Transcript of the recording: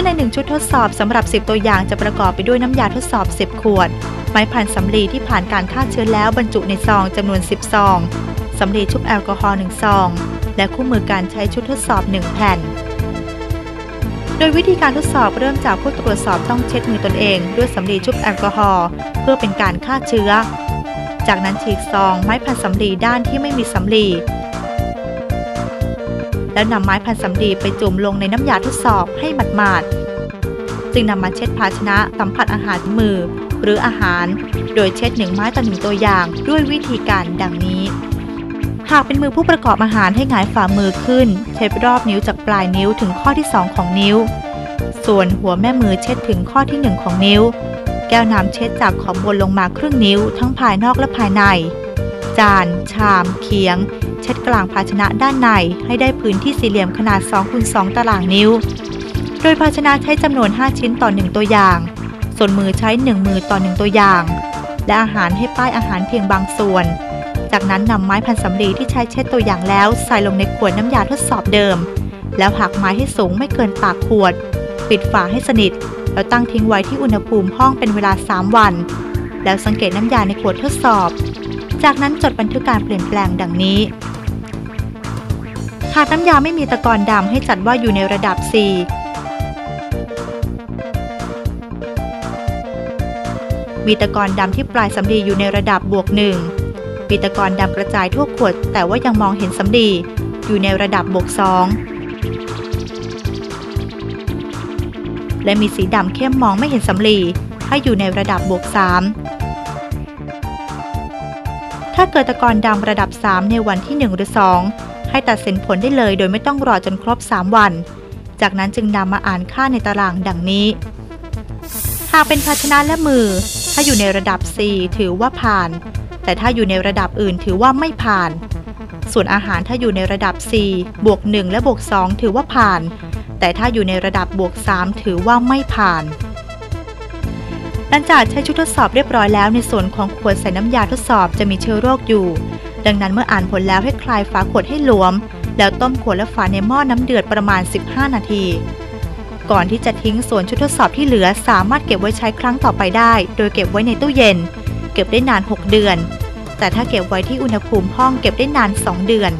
ซึ่งในหนึ่งชุดทดสอบสำหรับ 10 ตัวอย่างจะประกอบไปด้วยน้ำยาทดสอบ 10 ขวด ไม้พันสำลีที่ผ่านการฆ่าเชื้อแล้วบรรจุในซองจำนวน 10 ซองสำลีชุบแอลกอฮอล์1ซอง และคู่มือการใช้ชุดทดสอบ 1 แผ่น โดยวิธีการทดสอบเริ่มจากผู้ตรวจสอบต้องเช็ดมือตนเอง ด้วยสำลีชุบแอลกอฮอล์เพื่อเป็นการฆ่าเชื้อ จากนั้นฉีกซองไม้พันสำลีด้านที่ไม่มีสำลี แล้วนำไม้พันสำลีไปจุ่มลงในน้ำยาทดสอบให้หมาดๆจึงนำมาเช็ดภาชนะสัมผัสอาหารมือ หรืออาหาร โดยเช็ดหนึ่งไม้ต่อหนึ่งตัวอย่างด้วยวิธีการดังนี้ หากเป็นมือผู้ประกอบอาหารให้หงายฝ่ามือขึ้น เช็ดรอบนิ้วจากปลายนิ้วถึงข้อที่ 2 ของนิ้ว ส่วนหัวแม่มือเช็ดถึงข้อที่ 1 ของนิ้ว แก้วน้ำเช็ดจากขอบบนลงมาครึ่งนิ้ว ทั้งภายนอกและภายใน จาน ชามเขียง ดกลางภาชนะด้านในให้ได้พื้นที่สี่เหลี่ยมขนาด2คูณ2ตารางนิ้ว โดยภาชนะใช้จำนวน 5 ชิ้นต่อ 1 ตัวอย่าง ส่วนมือใช้ 1 มือต่อ 1 ตัวอย่าง และอาหารให้ป้ายอาหารเพียงบางส่วน จากนั้นนำไม้พันสำลีที่ใช้เช็ดตัวอย่างแล้วใส่ลงในขวดน้ำยาทดสอบเดิม แล้วหักไม้ให้สูงไม่เกินปากขวด ปิดฝาให้สนิท แล้วตั้งทิ้งไว้ที่อุณหภูมิห้องเป็นเวลา 3 วัน แล้วสังเกตน้ำยาในขวดทดสอบจากนั้นจดบันทึกการเปลี่ยนแปลงดังนี้ากน้ำยาไม่มีตะกอนดำให้จัดว่าอยู่ในระดับ4มีตะกอนดำที่ปลายสำลีอยู่ในระดับบวกหนึ่งมีตะกอนดำกระจายทั่วขวด แต่ว่ายังมองเห็นสำลีอยู่ในระดับบวกสองและมีสีดำเข้มมองไม่เห็นสำลีให้อยู่ในระดับบวกสามถ้าเกิดตะกอนดำระดับ 3 ในวันที่ 1 หรือ 2 ให้ตัดสินผลได้เลยโดยไม่ต้องรอจนครบ 3 วัน จากนั้นจึงนำมาอ่านค่าในตารางดังนี้ หากเป็นภาชนะและมือ ถ้าอยู่ในระดับ4ถือว่าผ่าน แต่ถ้าอยู่ในระดับอื่นถือว่าไม่ผ่าน ส่วนอาหารถ้าอยู่ในระดับ4บวก 1 และบวก 2 ถือว่าผ่าน แต่ถ้าอยู่ในระดับบวก 3 ถือว่าไม่ผ่านหลังจากใช้ชุดทดสอบเรียบร้อยแล้วในส่วนของขวดใส่น้ำยาทดสอบจะมีเชื้อโรคอยู่ ดังนั้นเมื่ออ่านผลแล้วให้คลายฝาขวดให้หลวม แล้วต้มขวดและฝาในหม้อน้ำเดือดประมาณ 15 นาที ก่อนที่จะทิ้งส่วนชุดทดสอบที่เหลือสามารถเก็บไว้ใช้ครั้งต่อไปได้ โดยเก็บไว้ในตู้เย็น เก็บได้นาน 6 เดือน แต่ถ้าเก็บไว้ที่อุณหภูมิห้องเก็บได้นาน 2 เดือน